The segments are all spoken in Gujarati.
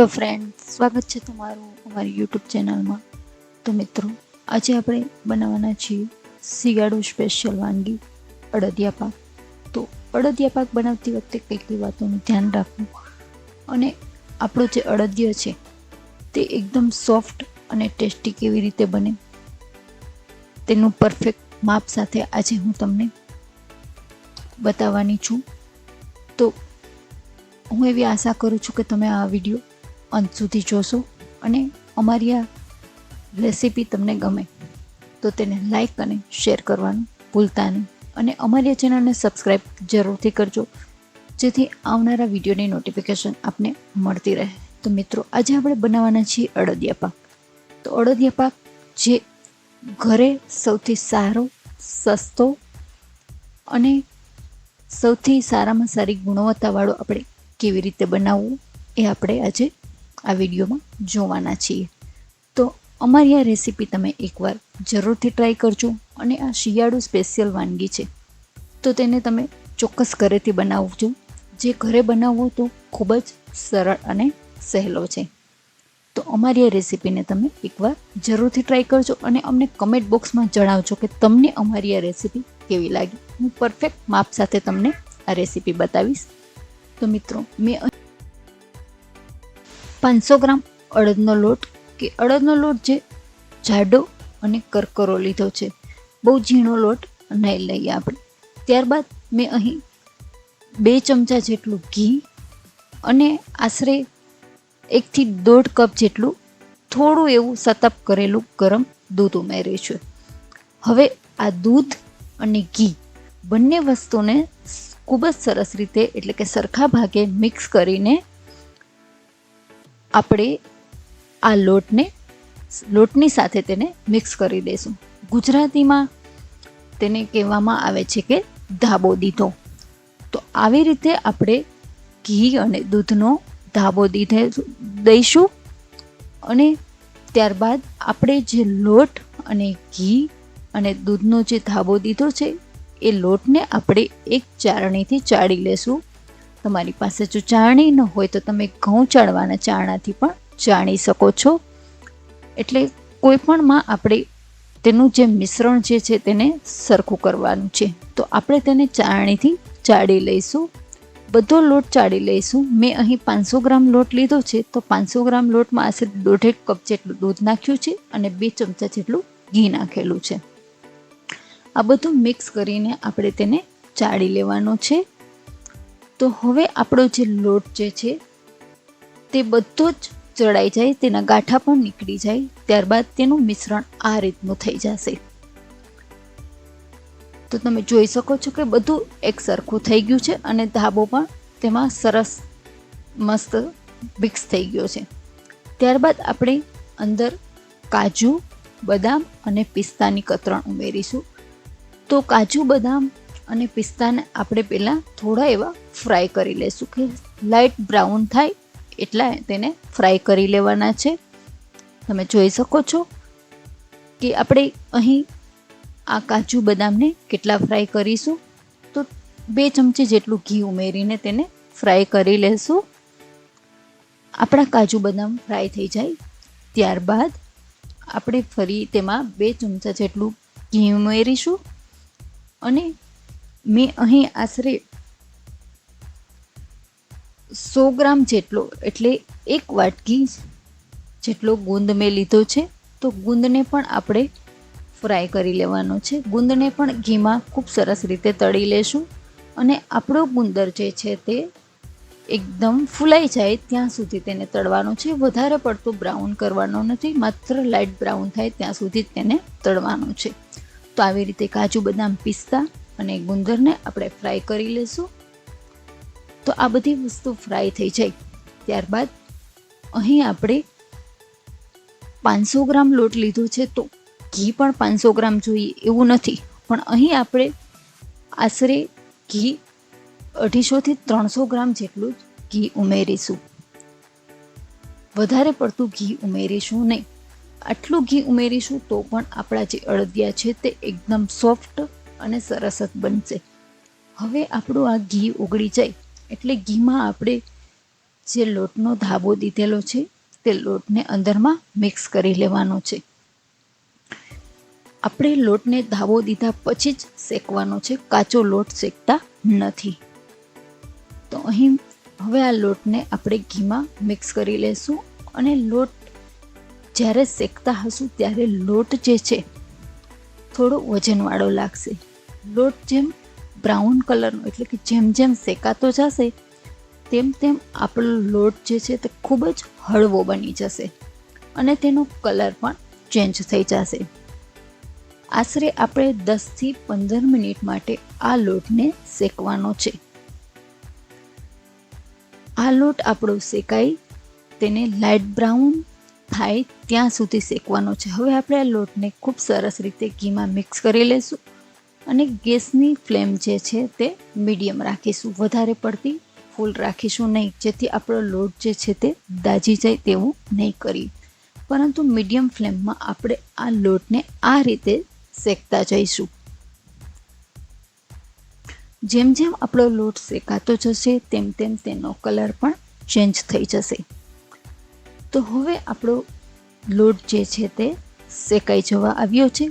હેલો ફ્રેન્ડ સ્વાગત છે તમારું અમારી યુટ્યુબ ચેનલમાં તો મિત્રો, આજે આપણે બનાવવાના છીએ શિયાળો સ્પેશિયલ વાનગી, અડદિયા પાક. તો અડદિયા પાક બનાવતી વખતે કઈ વાતોનું ધ્યાન રાખવું? અને આપણો જે અડદિયો છે, તે એકદમ સોફ્ટ અને ટેસ્ટી કેવી રીતે બને? તેનું પરફેક્ટ માપ સાથે આજે હું તમને બતાવવાની છું. તો હું એવી આશા કરું છું કે તમે આ વીડિયો અંત સુધી જોશો અને અમારી આ રેસીપી તમને ગમે તો તેને લાઈક અને શેર કરવાનું ભૂલતા નહીં. અને અમારી આ ચેનલને સબસ્ક્રાઈબ જરૂરથી કરજો, જેથી આવનારા વિડીયોની નોટિફિકેશન આપને મળતી રહે. તો મિત્રો, આજે આપણે બનાવવાના છીએ અડદિયા પાક. તો અડદિયા પાક જે ઘરે સૌથી સારો, સસ્તો અને સૌથી સારામાં સારી ગુણવત્તાવાળો આપણે કેવી રીતે બનાવવું એ આપણે આજે આ વિડીયોમાં જોવાના છીએ. તો અમારી આ રેસીપી તમે એકવાર જરૂરથી ટ્રાય કરજો અને આ શિયાળુ સ્પેશિયલ વાનગી છે. તો તેને તમે ચોક્કસ ઘરેથી બનાવજો. જે ઘરે બનાવવો તો ખૂબ જ સરળ અને સહેલો છે. તો અમારી આ રેસીપીને તમે એકવાર જરૂરથી ટ્રાય કરજો અને અમને કમેન્ટ બોક્સમાં જણાવજો કે તમને અમારી આ રેસીપી કેવી લાગી. હું પરફેક્ટ માપ સાથે તમને આ રેસીપી બતાવીશ. તો મિત્રો, મેં પાંચસો ગ્રામ અડદનો લોટ, કે અડદનો લોટ જે જાડો અને કરકરો લીધો છે. બહુ ઝીણો લોટ નહીં લઈએ આપણે. ત્યારબાદ મેં અહીં બે ચમચા જેટલું ઘી અને આશરે એકથી દોઢ કપ જેટલું થોડું એવું સતપ કરેલું ગરમ દૂધ ઉમેર્યું છે. હવે આ દૂધ અને ઘી બંને વસ્તુને ખૂબ જ સરસ રીતે, એટલે કે સરખા ભાગે મિક્સ કરીને આપણે આ લોટને, લોટની સાથે તેને મિક્સ કરી દઈશું. ગુજરાતીમાં તેને કહેવામાં આવે છે કે ધાબો દીધો. તો આવી રીતે આપણે ઘી અને દૂધનો ધાબો દીધે, દઈશું અને ત્યારબાદ આપણે જે લોટ અને ઘી અને દૂધનો જે ધાબો દીધો છે, એ લોટને આપણે એક ચારણીથી ચાળી લેશું. તમારી પાસે જો ચાણી ન હોય તો તમે ઘઉં ચાળવાના ચારણાથી પણ ચાણી શકો છો. એટલે કોઈપણમાં આપણે તેનું જે મિશ્રણ જે છે તેને સરખું કરવાનું છે. તો આપણે તેને ચાણીથી ચાળી લઈશું. બધો લોટ ચાળી લઈશું. મેં અહીં પાંચસો ગ્રામ લોટ લીધો છે. તો પાંચસો ગ્રામ લોટમાં આશરે દોઢેક કપ જેટલું દૂધ નાખ્યું છે અને બે ચમચા જેટલું ઘી નાખેલું છે. આ બધું મિક્સ કરીને આપણે તેને ચાળી લેવાનો છે. તો હવે આપણો જે લોટ જે છે, તે બધો જ ચડાઈ જાય, તેના ગાંઠા પણ નીકળી જાય, ત્યારબાદ તેનું મિશ્રણ આ રીતનું થઈ જશે. તો તમે જોઈ શકો છો કે બધું એક સરખું થઈ ગયું છે અને ધાબો પણ તેમાં સરસ મસ્ત મિક્સ થઈ ગયો છે. ત્યારબાદ આપણે અંદર કાજુ, બદામ અને પિસ્તાની કતરણ ઉમેરીશું. તો કાજુ, બદામ અને પિસ્તાને આપણે પહેલાં થોડા એવા ફ્રાય કરી લઈશું કે લાઇટ બ્રાઉન થાય એટલા તેને ફ્રાય કરી લેવાના છે. તમે જોઈ શકો છો કે આપણે અહીં આ કાજુ બદામને કેટલા ફ્રાય કરીશું. તો બે ચમચી જેટલું ઘી ઉમેરીને તેને ફ્રાય કરી લેશું. આપણા કાજુ બદામ ફ્રાય થઈ જાય ત્યારબાદ આપણે ફરી તેમાં બે ચમચા જેટલું ઘી ઉમેરીશું. અને મેં અહીં આશરે સો ગ્રામ જેટલો, એટલે એક વાટકી જેટલો ગુંદ મેં લીધો છે. તો ગુંદને પણ આપણે ફ્રાય કરી લેવાનો છે. ગુંદને પણ ઘીમાં ખૂબ સરસ રીતે તળી લેશું અને આપણો ગુંદર જે છે તે એકદમ ફૂલાઈ જાય ત્યાં સુધી તેને તળવાનો છે. વધારે પડતું બ્રાઉન કરવાનો નથી, માત્ર લાઇટ બ્રાઉન થાય ત્યાં સુધી તેને તળવાનું છે. તો આવી રીતે કાજુ બદામ પિસ્તા અને ગુંદરને આપણે ફ્રાય કરી લઈશું તો આ બધી વસ્તુ ફ્રાય થઈ જાય. ત્યારબાદ અહીં આપણે પાંચસો ગ્રામ લોટ લીધો છે તો ઘી પણ પાંચસો ગ્રામ જોઈએ એવું નથી. પણ અહીં આપણે આશરે ઘી અઢીસોથી ત્રણસો ગ્રામ જેટલું ઘી ઉમેરીશું. વધારે પડતું ઘી ઉમેરીશું નહીં. આટલું ઘી ઉમેરીશું તો પણ આપણા જે અડદિયા છે તે એકદમ સોફ્ટ અને સરસ જ બનશે. હવે આપણું આ ઘી ઓગળી જાય એટલે ઘીમાં આપણે જે લોટનો ધાબો દીધેલો છે તે લોટને અંદરમાં મિક્સ કરી લેવાનો છે. આપણે લોટને ધાબો દીધા પછી જ શેકવાનો છે. કાચો લોટ શેકતા નથી. તો અહીં હવે આ લોટને આપણે ઘીમાં મિક્સ કરી લેશું અને લોટ જ્યારે શેકતા હશું ત્યારે લોટ જે છે થોડો વજનવાળો લાગશે. લોટ જેમ બ્રાઉન કલરનો એટલે કે જેમ જેમ શેકાતો જશે, તેમ તેમ આપણો લોટ જે છે તે ખૂબ જ હળવો બની જશે અને તેનો કલર પણ ચેન્જ થઈ જશે. આશરે આપણે દસથી પંદર મિનિટ માટે આ લોટને શેકવાનો છે. આ લોટ આપણો શેકાઈ, તેને લાઇટ બ્રાઉન થાય ત્યાં સુધી શેકવાનો છે. હવે આપણે આ લોટને ખૂબ સરસ રીતે ઘીમાં મિક્સ કરી લઈશું અને ગેસની ફ્લેમ જે છે તે મીડિયમ રાખીશું. વધારે પડતી ફૂલ રાખીશું નહીં, જેથી આપણો લોટ જે છે તે દાજી જાય તેવું નહીં કરી. પરંતુ મીડિયમ ફ્લેમમાં આપણે આ લોટને આ રીતે શેકતા જઈશું. જેમ જેમ આપણો લોટ શેકાતો જશે, તેમ તેમ તેનો કલર પણ ચેન્જ થઈ જશે. તો હવે આપણો લોટ જે છે તે શેકાઈ જવા આવ્યો છે.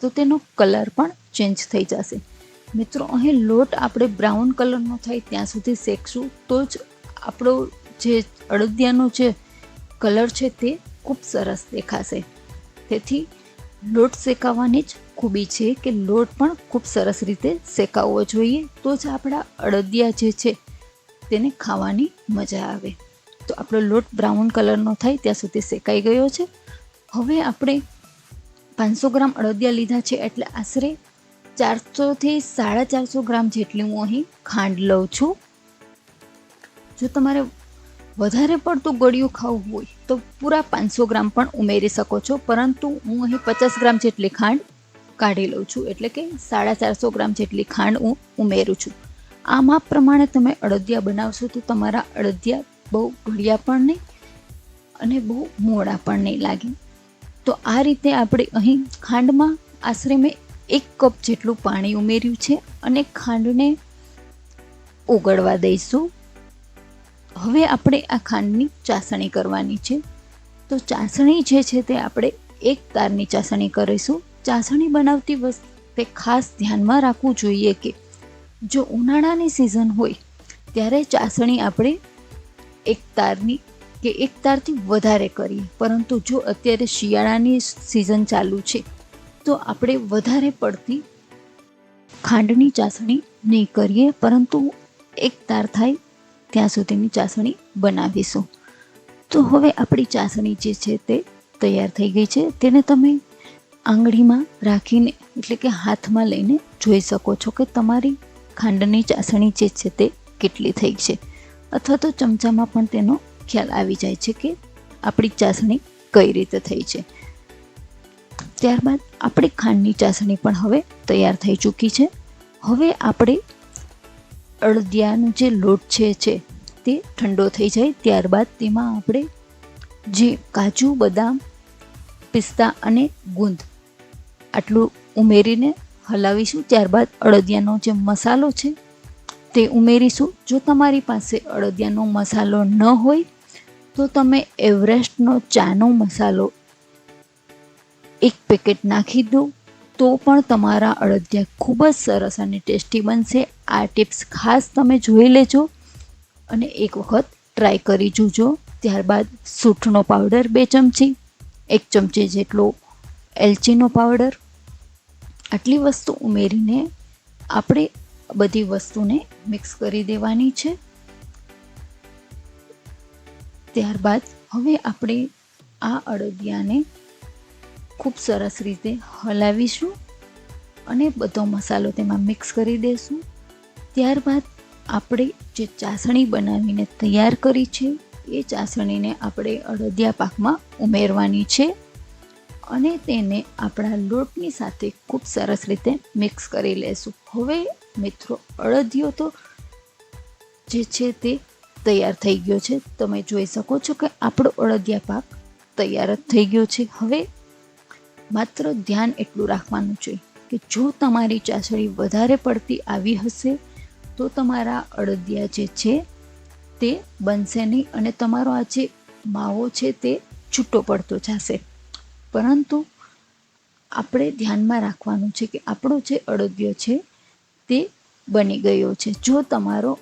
તો તેનો કલર પણ ચેન્જ થઈ જશે. મિત્રો, અહીં લોટ આપણે બ્રાઉન કલરનો થાય ત્યાં સુધી શેકશું. તો જ આપણો જે અડદિયાનો જે કલર છે તે ખૂબ સરસ દેખાશે. તેથી લોટ શેકાવાની જ ખૂબી છે કે લોટ પણ ખૂબ સરસ રીતે શેકાવવો જોઈએ. તો જ આપણા અડદિયા જે છે તેને ખાવાની મજા આવે. તો આપણો લોટ બ્રાઉન કલરનો થાય ત્યાં સુધી શેકાઈ ગયો છે. હવે આપણે પાંચસો ગ્રામ અડદિયા લીધા છે એટલે આશરે ચારસોથી સાડા ચારસો ગ્રામ જેટલી હું અહીં ખાંડ લઉં છું. જો તમારે વધારે પડતું ગળ્યું ખાવું હોય તો પૂરા પાંચસો ગ્રામ પણ ઉમેરી શકો છો, પરંતુ હું અહીં પચાસ ગ્રામ જેટલી ખાંડ કાઢી લઉં છું, એટલે કે સાડા ચારસો ગ્રામ જેટલી ખાંડ હું ઉમેરું છું. આ માપ પ્રમાણે તમે અડદિયા બનાવશો તો તમારા અડદિયા બહુ ઘડિયા પણ નહીં અને બહુ મોડા પણ નહીં લાગે. તો આ રીતે આપણે અહીં ખાંડમાં આશરે મેં એક કપ જેટલું પાણી ઉમેર્યું છે અને ખાંડને ઓગળવા દઈશું. હવે આપણે આ ખાંડની ચાસણી કરવાની છે. તો ચાસણી જે છે તે આપણે એક તારની ચાસણી કરીશું. ચાસણી બનાવતી વખતે ખાસ ધ્યાનમાં રાખવું જોઈએ કે જો ઉનાળાની સિઝન હોય, ત્યારે ચાસણી આપણે એક તારની કે એક તારથી વધારે કરીએ. પરંતુ જો અત્યારે શિયાળાની સિઝન ચાલુ છે તો આપણે વધારે પડતી ખાંડની ચાસણી નહીં કરીએ, પરંતુ એક તાર થાય ત્યાં સુધીની ચાસણી બનાવીશું. તો હવે આપણી ચાસણી જે છે તે તૈયાર થઈ ગઈ છે. તેને તમે આંગળીમાં રાખીને, એટલે કે હાથમાં લઈને જોઈ શકો છો કે તમારી ખાંડની ચાસણી જે છે તે કેટલી થઈ છે. અથવા તો ચમચામાં પણ તેનો ખ્યાલ આવી જાય છે કે આપણી ચાસણી કઈ રીતે થઈ છે. ત્યારબાદ આપણી ખાંડની ચાસણી પણ હવે તૈયાર થઈ ચૂકી છે. હવે આપણે અડદિયાનો જે લોટ છે છે તે ઠંડો થઈ જાય ત્યારબાદ તેમાં આપણે જે કાજુ, બદામ, પિસ્તા અને ગુંદ આટલું ઉમેરીને હલાવીશું. ત્યારબાદ અડદિયાનો જે મસાલો છે તે ઉમેરીશું. જો તમારી પાસે અડદિયાનો મસાલો ન હોય તો તમે એવરેસ્ટનો ચાનો મસાલો એક પેકેટ નાખી દો, તો પણ તમારા અડદિયા ખૂબ જ સરસ અને ટેસ્ટી બનશે. આ ટિપ્સ ખાસ તમે જોઈ લેજો અને એક વખત ટ્રાય કરી જોજો. ત્યારબાદ સૂંઠનો પાવડર બે ચમચી, એક ચમચી જેટલો એલચીનો પાવડર. આટલી વસ્તુ ઉમેરીને આપણે બધી વસ્તુને મિક્સ કરી દેવાની છે. ત્યારબાદ હવે આપણે આ અડદિયાને ખૂબ સરસ રીતે હલાવીશું અને બધો મસાલો તેમાં મિક્સ કરી દઈશું ત્યારબાદ આપણે જે ચાસણી બનાવીને તૈયાર કરી છે, એ ચાસણીને આપણે અડદિયા પાકમાં ઉમેરવાની છે અને તેને આપણા લોટની સાથે ખૂબ સરસ રીતે મિક્સ કરી લેશું. હવે મિત્રો, અડદિયો તો જે છે તે તૈયાર થઈ ગયો છે. તમે જોઈ શકો છો કે આપણો અડદિયા પાક તૈયાર જ થઈ ગયો છે. હવે માત્ર ધ્યાન એટલું રાખવાનું છે કે જો તમારી ચાસણી વધારે પડતી આવી હશે, તો તમારા અડદિયા જે છે તે બનશે નહીં અને તમારો આ જે માવો છે તે છૂટો પડતો જશે. પરંતુ આપણે ધ્યાનમાં રાખવાનું છે કે આપણો જે અડદિયો છે તે બની ગયો છે. જો તમારો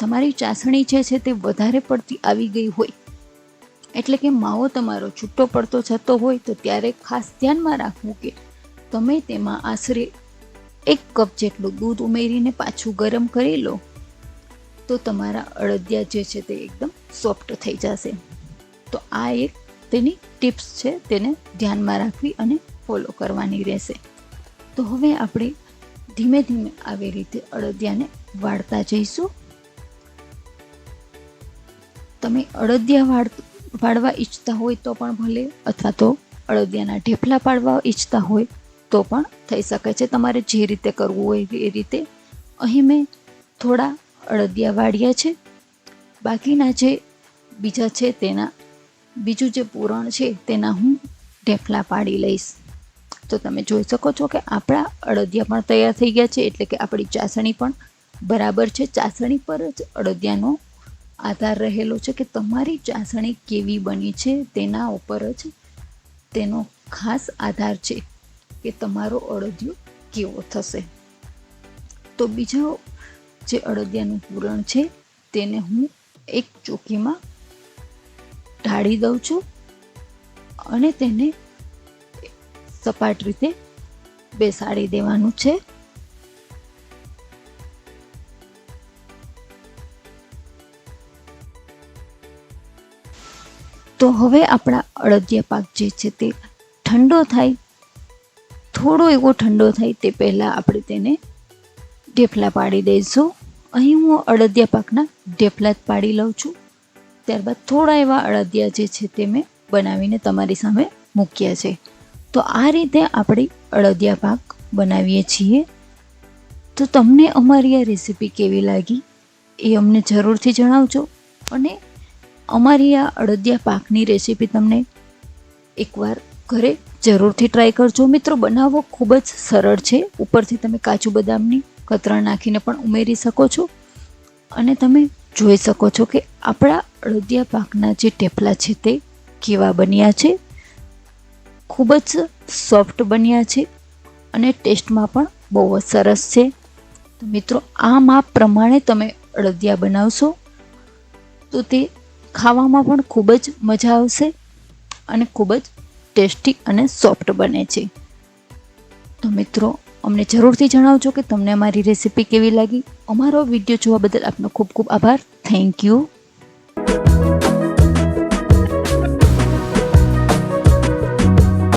તમારી ચાસણી જે છે તે વધારે પડતી આવી ગઈ હોય એટલે કે માવો તમારો છૂટો પડતો જતો હોય તો ત્યારે ખાસ ધ્યાનમાં રાખવું કે તમે તેમાં આશરે એક કપ જેટલું દૂધ ઉમેરીને પાછું ગરમ કરી લો. તો તમારા અડદિયા જે છે તે એકદમ સોફ્ટ થઈ જશે. તો આ એક તેની ટિપ્સ છે તેને ધ્યાનમાં રાખવી અને ફોલો કરવાની રહેશે. તો હવે આપણે ધીમે ધીમે આવી રીતે અડદિયાને વાળતા જઈશું. તમે અડદિયા વાળ વાળવા ઈચ્છતા હોય તો પણ ભલે, અથવા તો અડદિયાના ઢેફલા પાડવા ઈચ્છતા હોય તો પણ થઈ શકે છે. તમારે જે રીતે કરવું હોય એ રીતે. અહીં મેં થોડા અડદિયા વાળ્યા છે. બાકીના જે બીજા છે તેના, બીજું જે પૂરણ છે તેના હું ઢેફલા પાડી લઈશ. તો તમે જોઈ શકો છો કે આપણા અડદિયા પણ તૈયાર થઈ ગયા છે, એટલે કે આપણી ચાસણી પણ બરાબર છે. ચાસણી પર જ અડદિયાનો આધાર રહેલો છે કે તમારી ચાસણી કેવી બની છે તેના ઉપર જ તેનો ખાસ આધાર છે કે તમારો અડદિયો કેવો થશે. તો બીજો જે અડદિયાનું પૂરણ છે તેને હું એક ચોકીમાં ઢાળી દઉં છું અને તેને સપાટ રીતે બેસાડી દેવાનું છે. હવે આપણા અડદિયા પાક જે છે તે ઠંડો થાય, થોડો એવો ઠંડો થાય તે પહેલાં આપણે તેને ઢેફલા પાડી દઈશું. અહીં હું અડદિયા પાકના ઢેફલા જ પાડી લઉં છું. ત્યારબાદ થોડા એવા અડદિયા જે છે તે મેં બનાવીને તમારી સામે મૂક્યા છે. તો આ રીતે આપણે અડદિયા પાક બનાવીએ છીએ. તો તમને અમારી આ રેસીપી કેવી લાગી એ અમને જરૂરથી જણાવજો અને અમારી આ અડદિયા પાકની રેસીપી તમને એકવાર ઘરે જરૂરથી ટ્રાય કરજો. મિત્રો બનાવવો ખૂબ જ સરળ છે. ઉપરથી તમે કાજુ બદામની કતરણ નાખીને પણ ઉમેરી શકો છો. અને તમે જોઈ શકો છો કે આપણા અડદિયા પાકના જે ટેપલા છે તે કેવા બન્યા છે. ખૂબ જ સોફ્ટ બન્યા છે અને ટેસ્ટમાં પણ બહુ જ સરસ છે. તો મિત્રો આ માપ પ્રમાણે તમે અડદિયા બનાવશો તો તે ખાવામાં પણ ખૂબ જ મજા આવશે અને ખૂબ જ ટેસ્ટી અને સોફ્ટ બને છે. તો મિત્રો, અમને જરૂરથી જણાવજો કે તમને અમારી રેસીપી કેવી લાગી. અમારો વીડિયો જોવા બદલ આપનો ખૂબ ખૂબ આભાર. Thank you.